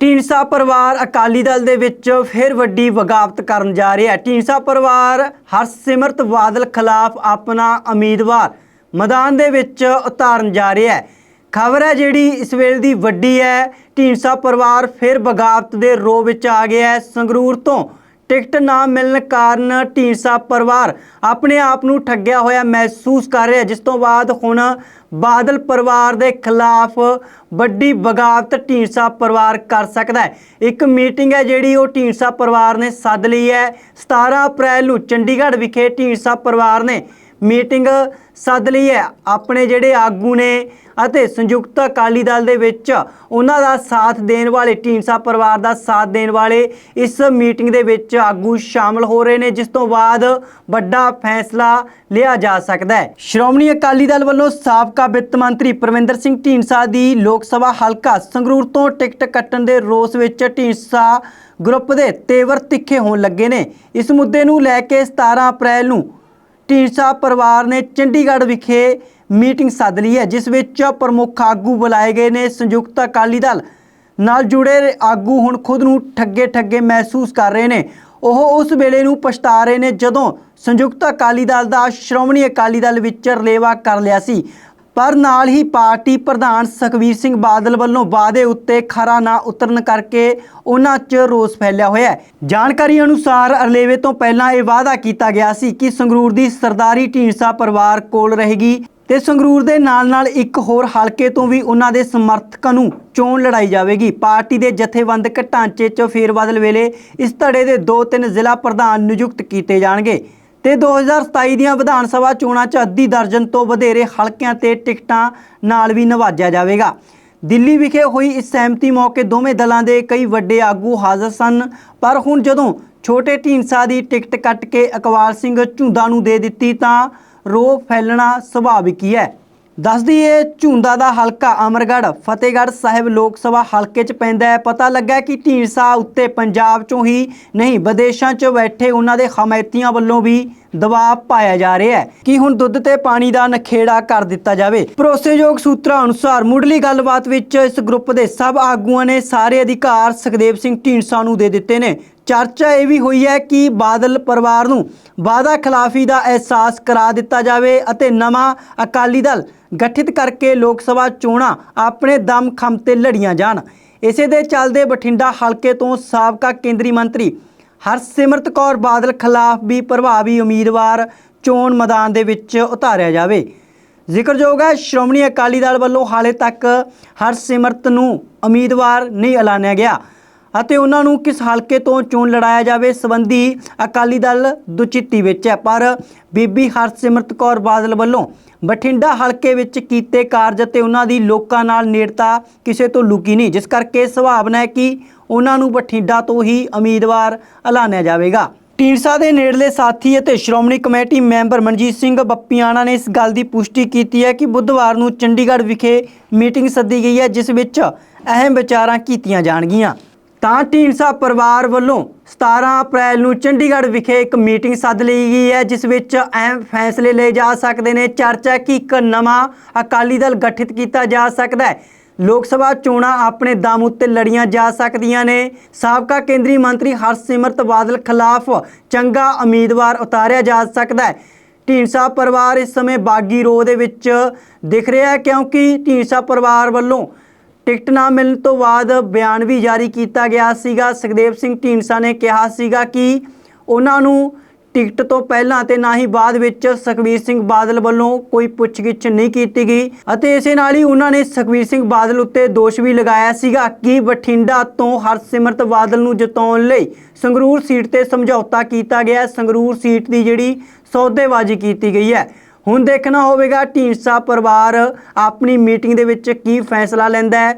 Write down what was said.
ਢੀਂਡਸਾ ਪਰਿਵਾਰ ਅਕਾਲੀ ਦਲ ਦੇ ਵਿੱਚ ਫਿਰ ਵੱਡੀ ਬਗਾਵਤ ਕਰਨ ਜਾ ਰਿਹਾ ਹੈ। ਢੀਂਡਸਾ ਪਰਿਵਾਰ ਹਰਸਿਮਰਤ ਬਾਦਲ ਖਿਲਾਫ ਆਪਣਾ ਉਮੀਦਵਾਰ ਮੈਦਾਨ ਦੇ ਵਿੱਚ ਉਤਾਰਨ ਜਾ ਰਿਹਾ ਹੈ। ਖਬਰ ਹੈ ਜਿਹੜੀ ਇਸ ਵੇਲੇ ਦੀ ਵੱਡੀ ਹੈ, ਢੀਂਡਸਾ ਪਰਿਵਾਰ ਫਿਰ ਬਗਾਵਤ ਦੇ ਰੋ ਵਿੱਚ ਆ ਗਿਆ ਹੈ ਸੰਗਰੂਰ ਤੋਂ। ਟਿਕਟ ਨਾ ਮਿਲਣ ਕਾਰਨ ਢੀਂਡਸਾ ਪਰਿਵਾਰ ਆਪਣੇ ਆਪ ਨੂੰ ਠੱਗਿਆ ਹੋਇਆ ਮਹਿਸੂਸ ਕਰ ਰਿਹਾ ਜਿਸ ਤੋਂ ਬਾਅਦ ਹੁਣ ਬਾਦਲ ਪਰਿਵਾਰ ਦੇ ਖਿਲਾਫ ਵੱਡੀ ਬਗਾਵਤ ਢੀਂਡਸਾ ਪਰਿਵਾਰ ਕਰ ਸਕਦਾ ਹੈ। ਇੱਕ ਮੀਟਿੰਗ ਹੈ ਜਿਹੜੀ ਉਹ ਢੀਂਡਸਾ ਪਰਿਵਾਰ ਨੇ ਸੱਦ ਲਈ ਹੈ। 17 ਅਪ੍ਰੈਲ ਨੂੰ ਚੰਡੀਗੜ੍ਹ ਵਿਖੇ ਢੀਂਡਸਾ ਪਰਿਵਾਰ ਨੇ ਮੀਟਿੰਗ ਸੱਦ ਲਈ ਹੈ। ਆਪਣੇ ਜਿਹੜੇ ਆਗੂ ਨੇ ਅਤੇ ਸੰਯੁਕਤ ਅਕਾਲੀ ਦਲ ਦੇ ਵਿੱਚ ਉਹਨਾਂ ਦਾ ਸਾਥ ਦੇਣ ਵਾਲੇ, ਢੀਂਡਸਾ ਪਰਿਵਾਰ ਦਾ ਸਾਥ ਦੇਣ ਵਾਲੇ ਇਸ ਮੀਟਿੰਗ ਦੇ ਵਿੱਚ ਆਗੂ ਸ਼ਾਮਲ ਹੋ ਰਹੇ ਨੇ, ਜਿਸ ਤੋਂ ਬਾਅਦ ਵੱਡਾ ਫੈਸਲਾ ਲਿਆ ਜਾ ਸਕਦਾ ਹੈ। ਸ਼੍ਰੋਮਣੀ ਅਕਾਲੀ ਦਲ ਵੱਲੋਂ ਸਾਬਕਾ ਵਿੱਤ ਮੰਤਰੀ ਪਰਮਿੰਦਰ ਸਿੰਘ ਢੀਂਡਸਾ ਦੀ ਲੋਕ ਸਭਾ ਹਲਕਾ ਸੰਗਰੂਰ ਤੋਂ ਟਿਕਟ ਕੱਟਣ ਦੇ ਰੋਸ ਵਿੱਚ ਢੀਂਡਸਾ ਗਰੁੱਪ ਦੇ ਤੇਵਰ ਤਿੱਖੇ ਹੋਣ ਲੱਗੇ ਨੇ। ਇਸ ਮੁੱਦੇ ਨੂੰ ਲੈ ਕੇ 17 ਅਪ੍ਰੈਲ ਨੂੰ ਢੀਂਡਸਾ ਪਰਿਵਾਰ ਨੇ ਚੰਡੀਗੜ੍ਹ ਵਿਖੇ ਮੀਟਿੰਗ ਸੱਦ ਲਈ ਹੈ, ਜਿਸ ਵਿੱਚ ਪ੍ਰਮੁੱਖ ਆਗੂ ਬੁਲਾਏ ਗਏ ਨੇ ਸੰਯੁਕਤ ਅਕਾਲੀ ਦਲ ਨਾਲ ਜੁੜੇ ਆਗੂ ਹੁਣ ਖੁਦ ਨੂੰ ਠੱਗੇ ਠੱਗੇ ਮਹਿਸੂਸ ਕਰ ਰਹੇ ਨੇ। ਉਹ ਉਸ ਵੇਲੇ ਨੂੰ ਪਛਤਾ ਰਹੇ ਨੇ ਜਦੋਂ ਸੰਯੁਕਤ ਅਕਾਲੀ ਦਲ ਦਾ ਸ਼੍ਰੋਮਣੀ ਅਕਾਲੀ ਦਲ ਵਿੱਚ ਰਲੇਵਾ ਕਰ ਲਿਆ ਸੀ। ਪਰ ਨਾਲ ਹੀ ਪਾਰਟੀ ਪ੍ਰਧਾਨ ਸੁਖਬੀਰ ਸਿੰਘ ਬਾਦਲ ਵੱਲੋਂ ਵਾਅਦੇ ਉੱਤੇ ਖਰਾ ਨਾ ਉਤਰਨ ਕਰਕੇ ਉਹਨਾਂ 'ਚ ਰੋਸ ਫੈਲਿਆ ਹੋਇਆ ਹੈ। ਜਾਣਕਾਰੀ ਅਨੁਸਾਰ ਅਰਲੇਵੇ ਤੋਂ ਪਹਿਲਾਂ ਇਹ ਵਾਅਦਾ ਕੀਤਾ ਗਿਆ ਸੀ ਕਿ ਸੰਗਰੂਰ ਦੀ ਸਰਦਾਰੀ ਢੀਂਡਸਾ ਪਰਿਵਾਰ ਕੋਲ ਰਹੇਗੀ ਤੇ ਸੰਗਰੂਰ ਦੇ ਨਾਲ-ਨਾਲ ਇੱਕ ਹੋਰ ਹਲਕੇ ਤੋਂ ਵੀ ਉਹਨਾਂ ਦੇ ਸਮਰਥਕਾਂ ਨੂੰ ਚੋਣ ਲੜਾਈ ਜਾਵੇਗੀ। ਪਾਰਟੀ ਦੇ ਜਥੇਬੰਦਕ ਢਾਂਚੇ 'ਚ ਫੇਰਬਦਲ ਵੇਲੇ ਇਸ ਧੜੇ ਦੇ 2-3 ਜ਼ਿਲ੍ਹਾ ਪ੍ਰਧਾਨ ਨਿਯੁਕਤ ਕੀਤੇ ਜਾਣਗੇ। ਤੇ 2027 ਦੀਆਂ ਵਿਧਾਨ ਸਭਾ ਚੋਣਾਂ 'ਚ ਅੱਧੀ ਦਰਜਨ ਤੋਂ ਵਧੇਰੇ ਹਲਕਿਆਂ ਤੇ ਟਿਕਟਾਂ ਨਾਲ ਵੀ ਨਵਾਜਿਆ ਜਾਵੇਗਾ। ਦਿੱਲੀ ਵਿਖੇ ਹੋਈ ਇਸ ਸਹਿਮਤੀ ਮੌਕੇ ਦੋਵੇਂ ਦਲਾਂ ਦੇ ਕਈ ਵੱਡੇ ਆਗੂ ਹਾਜ਼ਰ ਸਨ, ਪਰ ਹੁਣ ਜਦੋਂ ਛੋਟੇ ਢੀਂਡਸਾ ਦੀ ਟਿਕਟ ਕੱਟ ਕੇ ਅਕਵਾਲ ਸਿੰਘ ਝੁੰਦਾ ਨੂੰ ਦੇ ਦਿੱਤੀ ਤਾਂ ਰੋਹ ਫੈਲਣਾ ਸੁਭਾਵਿਕ ਹੀ ਹੈ। ਦੱਸ ਦਈਏ ਝੁੰਦਾ ਦਾ ਹਲਕਾ ਅਮਰਗੜ੍ਹ, ਫਤਿਹਗੜ੍ਹ ਸਾਹਿਬ ਲੋਕ ਸਭਾ ਹਲਕੇ 'ਚ ਪੈਂਦਾ ਹੈ। ਪਤਾ ਲੱਗਾ ਕਿ ਢੀਂਡਸਾ ਉੱਤੇ ਪੰਜਾਬ 'ਚੋਂ ਹੀ ਨਹੀਂ, ਵਿਦੇਸ਼ਾਂ 'ਚ ਬੈਠੇ ਉਹਨਾਂ ਦੇ ਹਮਾਇਤੀਆਂ ਵੱਲੋਂ ਵੀ ਦਬਾਅ ਪਾਇਆ ਜਾ ਰਿਹਾ ਹੈ ਕਿ ਹੁਣ ਦੁੱਧ ਤੇ ਪਾਣੀ ਦਾ ਨਖੇੜਾ ਕਰ ਦਿੱਤਾ ਜਾਵੇ। ਭਰੋਸੇਯੋਗ ਸੂਤਰਾਂ ਅਨੁਸਾਰ ਮੁੱਢਲੀ ਗੱਲਬਾਤ ਵਿੱਚ ਇਸ ਗਰੁੱਪ ਦੇ ਸਭ ਆਗੂਆਂ ਨੇ ਸਾਰੇ ਅਧਿਕਾਰ ਸੁਖਦੇਵ ਸਿੰਘ ਢੀਂਡਸਾ ਨੂੰ ਦੇ ਦਿੱਤੇ ਨੇ। ਚਰਚਾ ਇਹ ਵੀ ਹੋਈ ਹੈ ਕਿ ਬਾਦਲ ਪਰਿਵਾਰ ਨੂੰ ਵਾਅਦਾ ਖਿਲਾਫੀ ਦਾ ਅਹਿਸਾਸ ਕਰਾ ਦਿੱਤਾ ਜਾਵੇ ਅਤੇ ਨਵਾਂ ਅਕਾਲੀ ਦਲ ਗਠਿਤ ਕਰਕੇ ਲੋਕ ਸਭਾ ਚੋਣਾਂ ਆਪਣੇ ਦਮ ਖਮ ਤੇ ਲੜੀਆਂ ਜਾਣ। ਇਸੇ ਦੇ ਚੱਲਦੇ ਬਠਿੰਡਾ ਹਲਕੇ ਤੋਂ ਸਾਬਕਾ ਕੇਂਦਰੀ ਮੰਤਰੀ ਹਰਸਿਮਰਤ ਕੌਰ ਬਾਦਲ ਖਿਲਾਫ ਵੀ ਪ੍ਰਭਾਵੀ ਉਮੀਦਵਾਰ ਚੋਣ ਮੈਦਾਨ ਦੇ ਵਿੱਚ ਉਤਾਰਿਆ ਜਾਵੇ। ਜ਼ਿਕਰਯੋਗ ਹੈ, ਸ਼੍ਰੋਮਣੀ ਅਕਾਲੀ ਦਲ ਵੱਲੋਂ ਹਾਲੇ ਤੱਕ ਹਰਸਿਮਰਤ ਨੂੰ ਉਮੀਦਵਾਰ ਨਹੀਂ ਐਲਾਨਿਆ ਗਿਆ ਅਤੇ ਉਹਨਾਂ ਨੂੰ ਕਿਸ ਹਲਕੇ ਤੋਂ ਚੋਣ ਲੜਾਇਆ ਜਾਵੇ ਸੰਬੰਧੀ ਅਕਾਲੀ ਦਲ ਦੁਚਿੱਤੀ ਵਿੱਚ ਹੈ। ਪਰ ਬੀਬੀ ਹਰਸਿਮਰਤ ਕੌਰ ਬਾਦਲ ਵੱਲੋਂ ਬਠਿੰਡਾ ਹਲਕੇ ਵਿੱਚ ਕੀਤੇ ਕਾਰਜ ਅਤੇ ਉਹਨਾਂ ਦੀ ਲੋਕਾਂ ਨਾਲ ਨੇੜਤਾ ਕਿਸੇ ਤੋਂ ਲੁਕੀ ਨਹੀਂ। ਜਿਸ ਕਰਕੇ ਸੁਭਾਵਨਾ ਹੈ ਕਿ ਉਹਨਾਂ ਨੂੰ ਬਠਿੰਡਾ ਤੋਂ ਹੀ ਉਮੀਦਵਾਰ ਐਲਾਨਿਆ ਜਾਵੇਗਾ। ਢੀਂਡਸਾ ਦੇ ਨੇੜਲੇ ਸਾਥੀ ਅਤੇ ਸ਼੍ਰੋਮਣੀ ਕਮੇਟੀ ਮੈਂਬਰ ਮਨਜੀਤ ਸਿੰਘ ਬੱਪੀਆਣਾ ਨੇ ਇਸ ਗੱਲ ਦੀ ਪੁਸ਼ਟੀ ਕੀਤੀ ਹੈ ਕਿ ਬੁੱਧਵਾਰ ਨੂੰ ਚੰਡੀਗੜ੍ਹ ਵਿਖੇ ਮੀਟਿੰਗ ਸੱਦੀ ਗਈ ਹੈ, ਜਿਸ ਵਿੱਚ ਅਹਿਮ ਵਿਚਾਰਾਂ ਕੀਤੀਆਂ ਜਾਣਗੀਆਂ। ਤਾਂ ਢੀਂਡਸਾ ਪਰਿਵਾਰ ਵੱਲੋਂ 17 ਅਪ੍ਰੈਲ ਨੂੰ ਚੰਡੀਗੜ੍ਹ ਵਿਖੇ ਇੱਕ ਮੀਟਿੰਗ ਸੱਦ ਲਈ ਗਈ ਹੈ, ਜਿਸ ਵਿੱਚ ਅਹਿਮ ਫੈਸਲੇ ਲਏ ਜਾ ਸਕਦੇ ਨੇ। ਚਰਚਾ ਕਿ ਇੱਕ ਨਵਾਂ ਅਕਾਲੀ ਦਲ ਗਠਿਤ ਕੀਤਾ ਜਾ ਸਕਦਾ ਹੈ। ਲੋਕ ਸਭਾ ਚੋਣਾਂ ਆਪਣੇ ਦਮ ਉੱਤੇ ਲੜੀਆਂ ਜਾ ਸਕਦੀਆਂ ਨੇ। ਸਾਬਕਾ ਕੇਂਦਰੀ ਮੰਤਰੀ ਹਰਸਿਮਰਤ ਬਾਦਲ ਖਿਲਾਫ ਚੰਗਾ ਉਮੀਦਵਾਰ ਉਤਾਰਿਆ ਜਾ ਸਕਦਾ ਹੈ। ਢੀਂਡਸਾ ਪਰਿਵਾਰ ਇਸ ਸਮੇਂ ਬਾਗੀ ਰੋਹ ਦੇ ਵਿੱਚ ਦਿਖ ਰਿਹਾ ਹੈ ਕਿਉਂਕਿ ਢੀਂਡਸਾ ਪਰਿਵਾਰ ਵੱਲੋਂ ਟਿਕਟ ਨਾ ਮਿਲਣ ਤੋਂ ਬਾਅਦ ਬਿਆਨ ਵੀ ਜਾਰੀ ਕੀਤਾ ਗਿਆ ਸੀਗਾ। ਸੁਖਦੇਵ ਸਿੰਘ ਢੀਂਡਸਾ ਨੇ ਕਿਹਾ ਸੀਗਾ ਕਿ ਉਹਨਾਂ ਨੂੰ ਟਿਕਟ ਤੋਂ ਪਹਿਲਾਂ ਤੇ ਨਾ ਹੀ ਬਾਅਦ ਵਿੱਚ ਸੁਖਬੀਰ ਸਿੰਘ ਬਾਦਲ ਵੱਲੋਂ ਕੋਈ ਪੁੱਛਗਿੱਛ ਨਹੀਂ ਕੀਤੀ ਗਈ ਅਤੇ ਇਸੇ ਨਾਲ ਹੀ ਉਹਨਾਂ ਨੇ ਸੁਖਬੀਰ ਸਿੰਘ ਬਾਦਲ ਉੱਤੇ ਦੋਸ਼ ਵੀ ਲਗਾਇਆ ਸੀਗਾ ਕਿ ਬਠਿੰਡਾ ਤੋਂ ਹਰਸਿਮਰਤ ਬਾਦਲ ਨੂੰ ਜਿਤਾਉਣ ਲਈ ਸੰਗਰੂਰ ਸੀਟ ਤੇ ਸਮਝੌਤਾ ਕੀਤਾ ਗਿਆ। ਸੰਗਰੂਰ ਸੀਟ ਦੀ ਜਿਹੜੀ ਸੌਦੇਬਾਜ਼ੀ ਕੀਤੀ ਗਈ ਹੈ। ਹੁਣ ਦੇਖਣਾ ਹੋਵੇਗਾ ਢੀਂਡਸਾ ਪਰਿਵਾਰ ਆਪਣੀ ਮੀਟਿੰਗ ਦੇ ਵਿੱਚ ਕੀ ਫੈਸਲਾ ਲੈਂਦਾ ਹੈ।